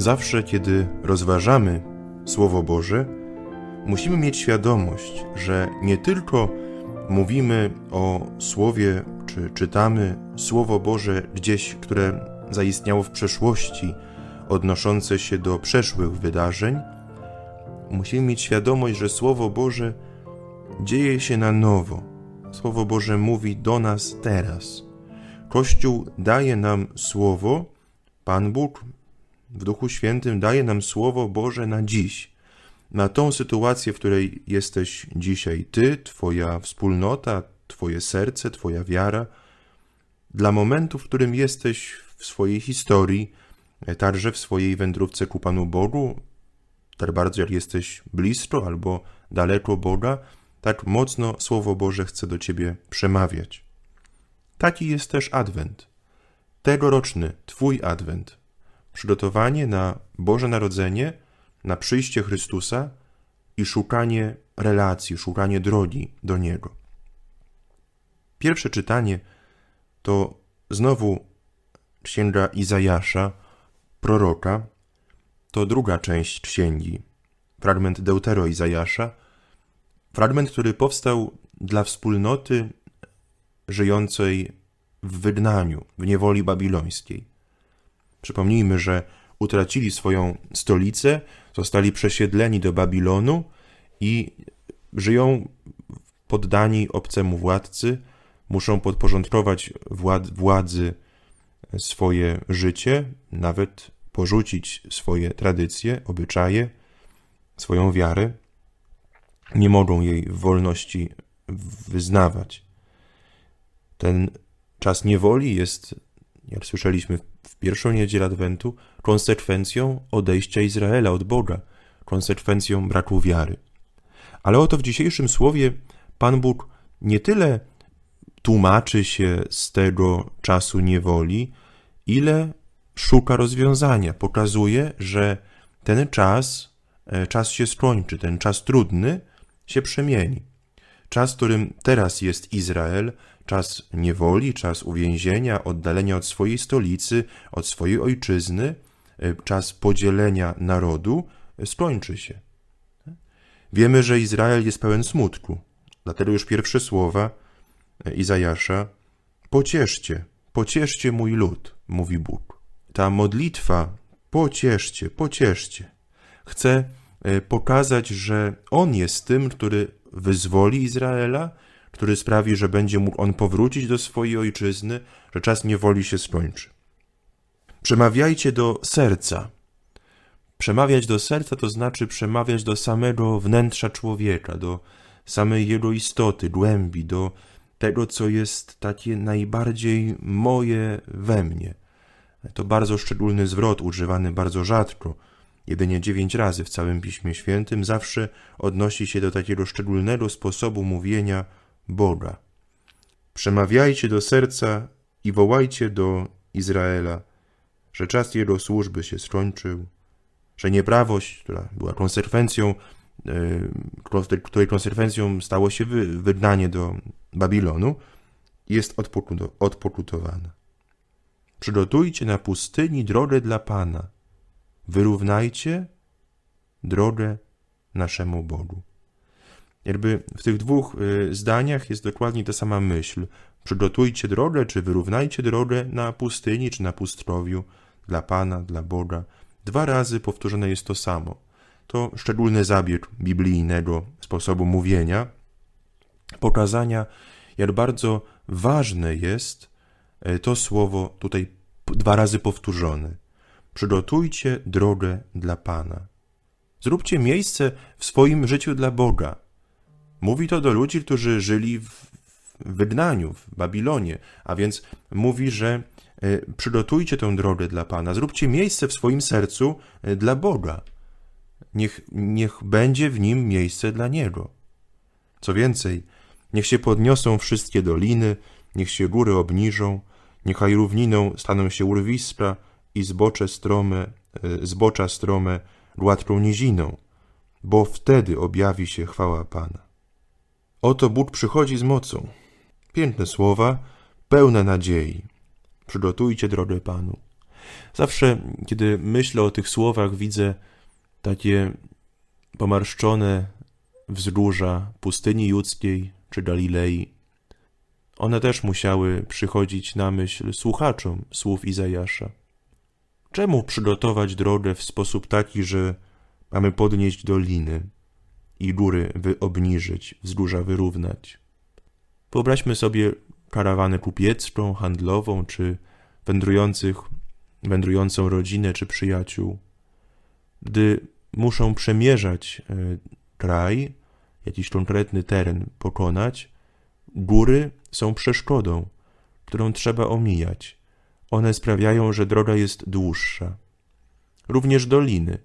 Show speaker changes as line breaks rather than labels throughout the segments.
Zawsze, kiedy rozważamy Słowo Boże, musimy mieć świadomość, że nie tylko mówimy o Słowie, czy czytamy Słowo Boże gdzieś, które zaistniało w przeszłości, odnoszące się do przeszłych wydarzeń, musimy mieć świadomość, że Słowo Boże dzieje się na nowo. Słowo Boże mówi do nas teraz. Kościół daje nam Słowo, Pan Bóg w Duchu Świętym daje nam Słowo Boże na dziś, na tą sytuację, w której jesteś dzisiaj Ty, Twoja wspólnota, Twoje serce, Twoja wiara, dla momentu, w którym jesteś w swojej historii, także w swojej wędrówce ku Panu Bogu, tak bardzo jak jesteś blisko albo daleko Boga, tak mocno Słowo Boże chce do Ciebie przemawiać. Taki jest też Adwent. Tegoroczny Twój Adwent. Przygotowanie na Boże Narodzenie, na przyjście Chrystusa i szukanie relacji, szukanie drogi do Niego. Pierwsze czytanie to znowu księga Izajasza, proroka, to druga część księgi, fragment Deutero Izajasza, fragment, który powstał dla wspólnoty żyjącej w wygnaniu, w niewoli babilońskiej. Przypomnijmy, że utracili swoją stolicę, zostali przesiedleni do Babilonu i żyją poddani obcemu władcy, muszą podporządkować wład władzy swoje życie, nawet porzucić swoje tradycje, obyczaje, swoją wiarę. Nie mogą jej w wolności wyznawać. Ten czas niewoli jest, jak słyszeliśmy w pierwszą niedzielę Adwentu, konsekwencją odejścia Izraela od Boga, konsekwencją braku wiary. Ale oto w dzisiejszym słowie Pan Bóg nie tyle tłumaczy się z tego czasu niewoli, ile szuka rozwiązania. Pokazuje, że ten czas, czas się skończy, ten czas trudny się przemieni. Czas, którym teraz jest Izrael, czas niewoli, czas uwięzienia, oddalenia od swojej stolicy, od swojej ojczyzny, czas podzielenia narodu skończy się. Wiemy, że Izrael jest pełen smutku. Dlatego już pierwsze słowa Izajasza pocieszcie, pocieszcie mój lud, mówi Bóg. Ta modlitwa pocieszcie, pocieszcie. Chce pokazać, że On jest tym, który wyzwoli Izraela, który sprawi, że będzie mógł on powrócić do swojej ojczyzny, że czas niewoli się skończy. Przemawiajcie do serca. Przemawiać do serca to znaczy przemawiać do samego wnętrza człowieka, do samej jego istoty, głębi, do tego, co jest takie najbardziej moje we mnie. To bardzo szczególny zwrot, używany bardzo rzadko, jedynie dziewięć razy w całym Piśmie Świętym, zawsze odnosi się do takiego szczególnego sposobu mówienia Boga. Przemawiajcie do serca i wołajcie do Izraela, że czas jego służby się skończył, że nieprawość, która była konsekwencją, której konsekwencją stało się wygnanie do Babilonu, jest odpokutowana. Przygotujcie na pustyni drogę dla Pana. Wyrównajcie drogę naszemu Bogu. Jakby w tych dwóch zdaniach jest dokładnie ta sama myśl. Przygotujcie drogę, czy wyrównajcie drogę na pustyni, czy na pustrowiu dla Pana, dla Boga. Dwa razy powtórzone jest to samo. To szczególny zabieg biblijnego sposobu mówienia, pokazania, jak bardzo ważne jest to słowo tutaj dwa razy powtórzone. Przygotujcie drogę dla Pana. Zróbcie miejsce w swoim życiu dla Boga. Mówi to do ludzi, którzy żyli w wygnaniu, w Babilonie, a więc mówi, że przygotujcie tę drogę dla Pana, zróbcie miejsce w swoim sercu dla Boga. Niech, niech będzie w nim miejsce dla Niego. Co więcej, niech się podniosą wszystkie doliny, niech się góry obniżą, niechaj równiną staną się urwiska i zbocze strome, zbocza strome gładką niziną, bo wtedy objawi się chwała Pana. Oto Bóg przychodzi z mocą. Piękne słowa, pełne nadziei. Przygotujcie drogę Panu. Zawsze, kiedy myślę o tych słowach, widzę takie pomarszczone wzgórza pustyni judzkiej czy Galilei. One też musiały przychodzić na myśl słuchaczom słów Izajasza. Czemu przygotować drogę w sposób taki, że mamy podnieść doliny i góry wy obniżyć, wzgórza wyrównać? Wyobraźmy sobie karawanę kupiecką, handlową, czy wędrujących, wędrującą rodzinę czy przyjaciół. Gdy muszą przemierzać e, kraj, jakiś konkretny teren pokonać, góry są przeszkodą, którą trzeba omijać. One sprawiają, że droga jest dłuższa. Również doliny.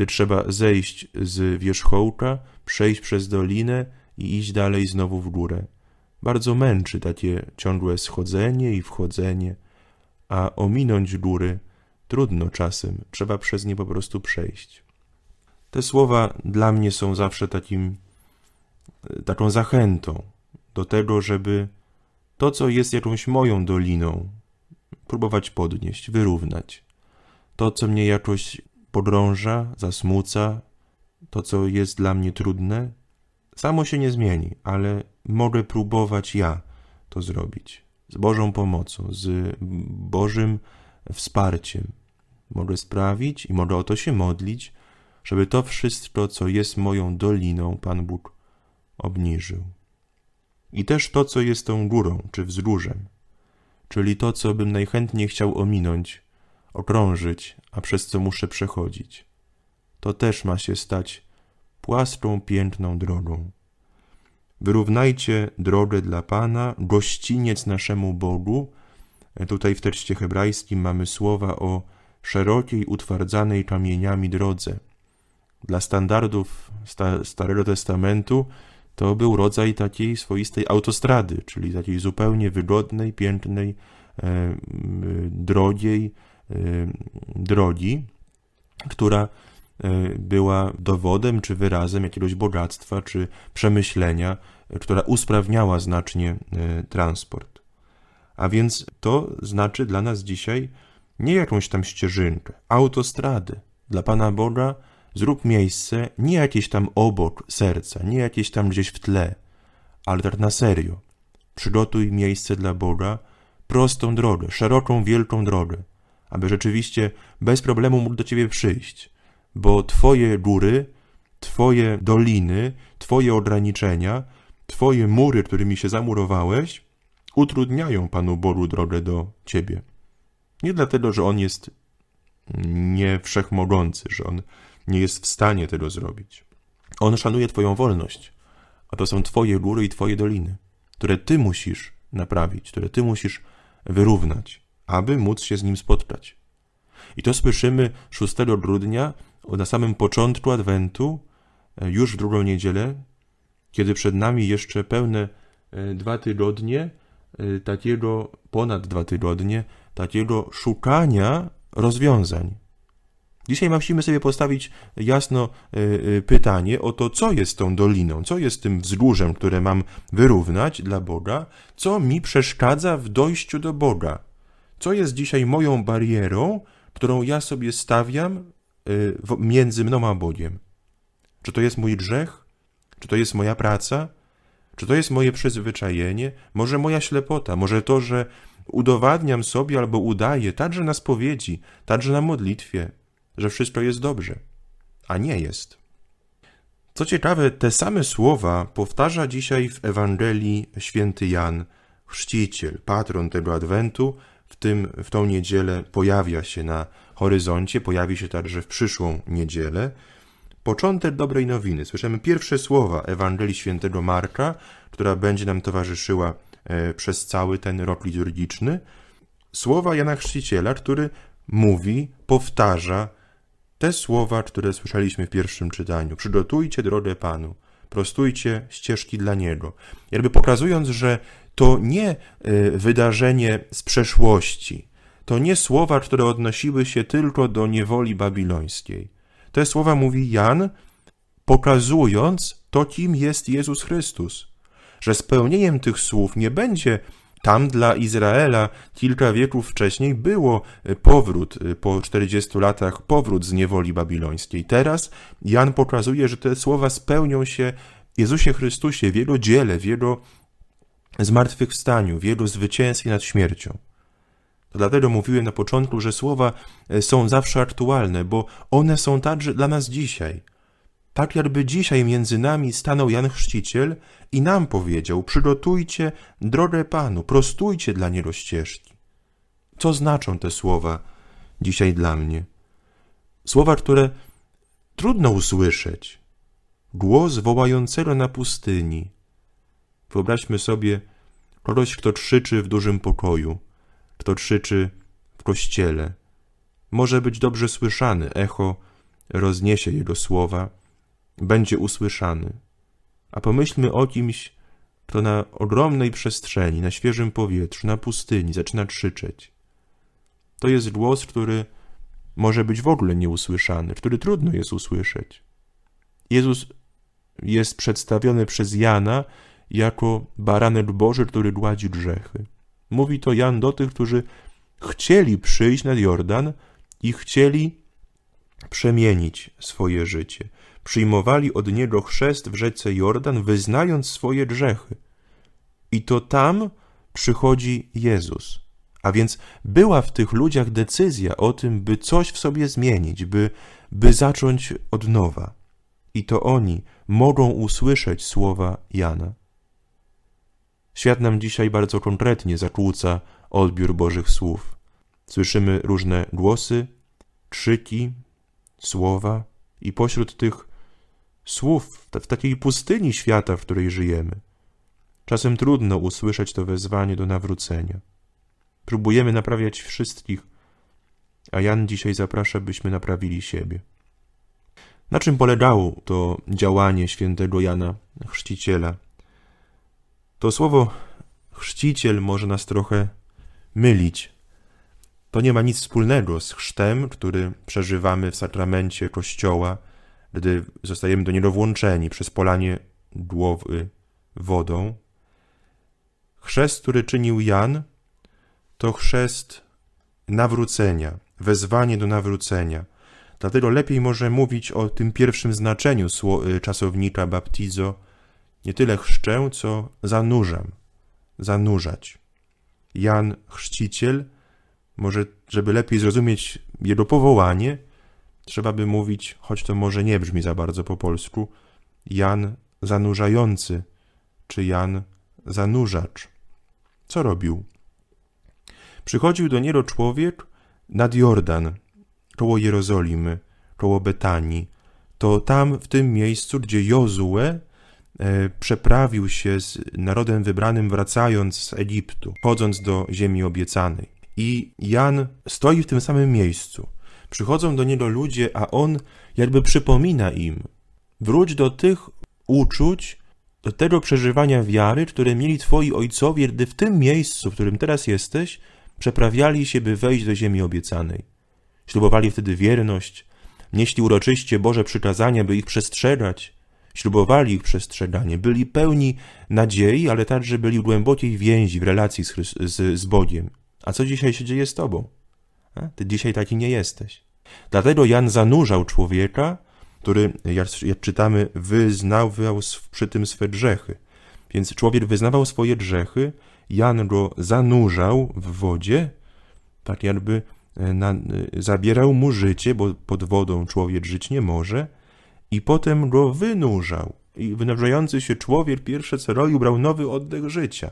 Gdy trzeba zejść z wierzchołka, przejść przez dolinę i iść dalej znowu w górę. Bardzo męczy takie ciągłe schodzenie i wchodzenie, a ominąć góry trudno czasem, trzeba przez nie po prostu przejść. Te słowa dla mnie są zawsze takim, taką zachętą do tego, żeby to, co jest jakąś moją doliną, próbować podnieść, wyrównać. To, co mnie jakoś podrąża, zasmuca, to, co jest dla mnie trudne, samo się nie zmieni, ale mogę próbować ja to zrobić. Z Bożą pomocą, z Bożym wsparciem. Mogę sprawić i mogę o to się modlić, żeby to wszystko, co jest moją doliną, Pan Bóg obniżył. I też to, co jest tą górą czy wzgórzem, czyli to, co bym najchętniej chciał ominąć, okrążyć, a przez co muszę przechodzić. To też ma się stać płaską, piękną drogą. Wyrównajcie drogę dla Pana, gościniec naszemu Bogu. Tutaj w tekście hebrajskim mamy słowa o szerokiej, utwardzanej kamieniami drodze. Dla standardów sta Starego Testamentu to był rodzaj takiej swoistej autostrady, czyli takiej zupełnie wygodnej, pięknej, e, drogiej e, drogi, która e, była dowodem czy wyrazem jakiegoś bogactwa czy przemyślenia, która usprawniała znacznie e, transport. A więc to znaczy dla nas dzisiaj nie jakąś tam ścieżynkę, autostradę. Dla Pana Boga zrób miejsce nie jakieś tam obok serca, nie jakieś tam gdzieś w tle, ale tak na serio. Przygotuj miejsce dla Boga, prostą drogę, szeroką, wielką drogę, aby rzeczywiście bez problemu mógł do Ciebie przyjść, bo Twoje góry, Twoje doliny, Twoje ograniczenia, Twoje mury, którymi się zamurowałeś, utrudniają Panu Bogu drogę do Ciebie. Nie dlatego, że On jest nie wszechmogący, że On nie jest w stanie tego zrobić. On szanuje Twoją wolność, a to są Twoje góry i Twoje doliny, które Ty musisz naprawić, które Ty musisz wyrównać, aby móc się z Nim spotkać. I to słyszymy 6 grudnia, na samym początku Adwentu, już w drugą niedzielę, kiedy przed nami jeszcze pełne e, dwa tygodnie, e, takiego, ponad dwa tygodnie, takiego szukania rozwiązań. Dzisiaj musimy sobie postawić jasno pytanie o to, co jest tą doliną, co jest tym wzgórzem, które mam wyrównać dla Boga, co mi przeszkadza w dojściu do Boga, co jest dzisiaj moją barierą, którą ja sobie stawiam y, między mną a Bogiem. Czy to jest mój grzech? Czy to jest moja praca? Czy to jest moje przyzwyczajenie? Może moja ślepota? Może to, że udowadniam sobie albo udaję, także na spowiedzi, także na modlitwie, że wszystko jest dobrze, a nie jest. Co ciekawe, te same słowa powtarza dzisiaj w Ewangelii święty Jan, chrzciciel, patron tego Adwentu, w, tym, w tą niedzielę pojawia się na horyzoncie, pojawi się także w przyszłą niedzielę. Początek dobrej nowiny. Słyszymy pierwsze słowa Ewangelii świętego Marka, która będzie nam towarzyszyła e, przez cały ten rok liturgiczny. Słowa Jana Chrzciciela, który mówi, powtarza te słowa, które słyszeliśmy w pierwszym czytaniu. Przygotujcie drogę Panu, prostujcie ścieżki dla Niego. Jakby pokazując, że to nie y, wydarzenie z przeszłości, to nie słowa, które odnosiły się tylko do niewoli babilońskiej. Te słowa mówi Jan, pokazując to, kim jest Jezus Chrystus. Że spełnieniem tych słów nie będzie Tam dla Izraela kilka wieków wcześniej było e, powrót e, po 40 latach, powrót z niewoli babilońskiej. Teraz Jan pokazuje, że te słowa spełnią się Jezusie Chrystusie, w Jego dziele, w Jego zmartwychwstaniu, w Jego zwycięstwie nad śmiercią. To dlatego mówiłem na początku, że słowa e, są zawsze aktualne, bo one są także dla nas dzisiaj. Tak jakby dzisiaj między nami stanął Jan Chrzciciel i nam powiedział: Przygotujcie drogę Panu, prostujcie dla niego ścieżki. Co znaczą te słowa dzisiaj dla mnie? Słowa, które trudno usłyszeć. Głos wołającego na pustyni. Wyobraźmy sobie kogoś, kto krzyczy w dużym pokoju, kto krzyczy w kościele. Może być dobrze słyszany, echo rozniesie jego słowa, będzie usłyszany. A pomyślmy o kimś, kto na ogromnej przestrzeni, na świeżym powietrzu, na pustyni zaczyna krzyczeć. To jest głos, który może być w ogóle nieusłyszany, który trudno jest usłyszeć. Jezus jest przedstawiony przez Jana jako baranek Boży, który gładzi grzechy. Mówi to Jan do tych, którzy chcieli przyjść nad Jordan i chcieli przemienić swoje życie. Przyjmowali od niego chrzest w rzece Jordan, wyznając swoje grzechy. I to tam przychodzi Jezus. A więc była w tych ludziach decyzja o tym, by coś w sobie zmienić, by, by zacząć od nowa. I to oni mogą usłyszeć słowa Jana. Świat nam dzisiaj bardzo konkretnie zakłóca odbiór Bożych słów. Słyszymy różne głosy, krzyki, słowa, i pośród tych słów, w takiej pustyni świata, w której żyjemy, czasem trudno usłyszeć to wezwanie do nawrócenia. Próbujemy naprawiać wszystkich, a Jan dzisiaj zaprasza, byśmy naprawili siebie. Na czym polegało to działanie świętego Jana Chrzciciela? To słowo chrzciciel może nas trochę mylić. To nie ma nic wspólnego z chrztem, który przeżywamy w sakramencie Kościoła, gdy zostajemy do niego włączeni przez polanie głowy wodą. Chrzest, który czynił Jan, to chrzest nawrócenia, wezwanie do nawrócenia. Dlatego lepiej może mówić o tym pierwszym znaczeniu czasownika baptizo, nie tyle chrzczę, co zanurzam, zanurzać. Jan Chrzciciel, może, żeby lepiej zrozumieć jego powołanie, trzeba by mówić, choć to może nie brzmi za bardzo po polsku, Jan zanurzający, czy Jan zanurzacz. Co robił? Przychodził do niego człowiek nad Jordan, koło Jerozolimy, koło Betanii. To tam, w tym miejscu, gdzie Jozue przeprawił się z narodem wybranym, wracając z Egiptu, chodząc do ziemi obiecanej. I Jan stoi w tym samym miejscu. Przychodzą do niego ludzie, a on jakby przypomina im: wróć do tych uczuć, do tego przeżywania wiary, które mieli twoi ojcowie, gdy w tym miejscu, w którym teraz jesteś, przeprawiali się, by wejść do ziemi obiecanej. Ślubowali wtedy wierność, nieśli uroczyście Boże przykazania, by ich przestrzegać, Ślubowali ich przestrzeganie, byli pełni nadziei, ale także byli w głębokiej więzi w relacji z, z, z Bogiem. A co dzisiaj się dzieje z tobą? A? Ty dzisiaj taki nie jesteś. Dlatego Jan zanurzał człowieka, który, jak, jak czytamy, wyznał przy tym swe grzechy. Więc człowiek wyznawał swoje grzechy, Jan go zanurzał w wodzie, tak jakby e, na, e, zabierał mu życie, bo pod wodą człowiek żyć nie może, i potem go wynurzał. I wynurzający się człowiek pierwsze co robił, brał nowy oddech życia.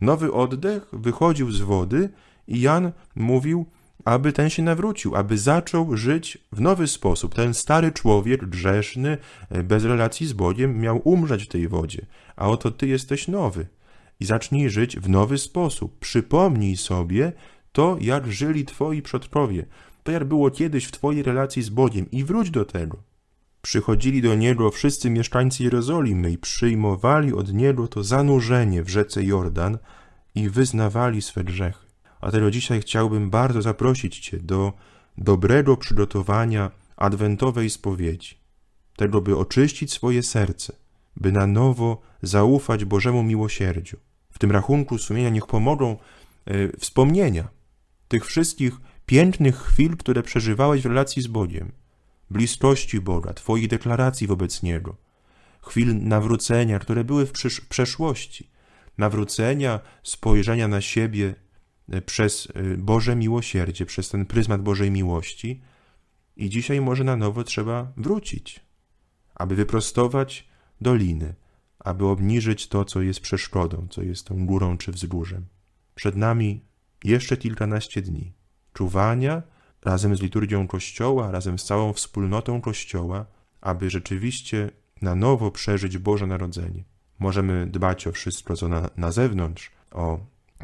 Nowy oddech wychodził z wody i Jan mówił, aby ten się nawrócił, aby zaczął żyć w nowy sposób. Ten stary człowiek, grzeszny, bez relacji z Bogiem, miał umrzeć w tej wodzie. A oto ty jesteś nowy. I zacznij żyć w nowy sposób. Przypomnij sobie to, jak żyli twoi przodkowie. To, jak było kiedyś w twojej relacji z Bogiem i wróć do tego. Przychodzili do niego wszyscy mieszkańcy Jerozolimy i przyjmowali od niego to zanurzenie w rzece Jordan i wyznawali swe grzechy. A tego dzisiaj chciałbym bardzo zaprosić Cię do dobrego przygotowania adwentowej spowiedzi, tego by oczyścić swoje serce, by na nowo zaufać Bożemu miłosierdziu. w tym rachunku sumienia niech pomogą y, wspomnienia tych wszystkich pięknych chwil, które przeżywałeś w relacji z Bogiem, bliskości Boga, Twoich deklaracji wobec Niego, chwil nawrócenia, które były w przysz- przeszłości, nawrócenia, spojrzenia na siebie y, przez y, Boże miłosierdzie, przez ten pryzmat Bożej miłości. I dzisiaj może na nowo trzeba wrócić, aby wyprostować doliny, aby obniżyć to, co jest przeszkodą, co jest tą górą czy wzgórzem. Przed nami jeszcze kilkanaście dni czuwania razem z liturgią Kościoła, razem z całą wspólnotą Kościoła, aby rzeczywiście na nowo przeżyć Boże Narodzenie. Możemy dbać o wszystko, co na, na zewnątrz, o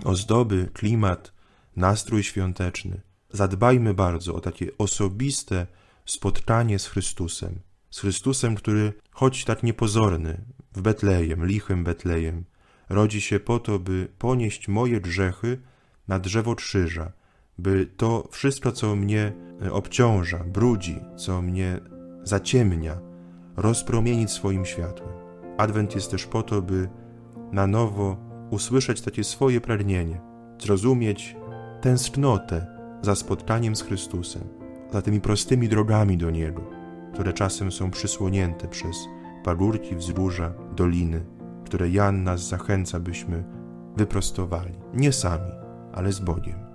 ozdoby, klimat, nastrój świąteczny. Zadbajmy bardzo o takie osobiste spotkanie z Chrystusem. Z Chrystusem, który, choć tak niepozorny, w Betlejem, lichym Betlejem, rodzi się po to, by ponieść moje grzechy na drzewo krzyża, by to wszystko, co mnie e, obciąża, brudzi, co mnie zaciemnia, rozpromienić swoim światłem. Adwent jest też po to, by na nowo usłyszeć takie swoje pragnienie, zrozumieć tęsknotę za spotkaniem z Chrystusem, za tymi prostymi drogami do Niego, które czasem są przysłonięte przez pagórki, wzgórza, doliny, które Jan nas zachęca, byśmy wyprostowali. Nie sami, ale z Bogiem.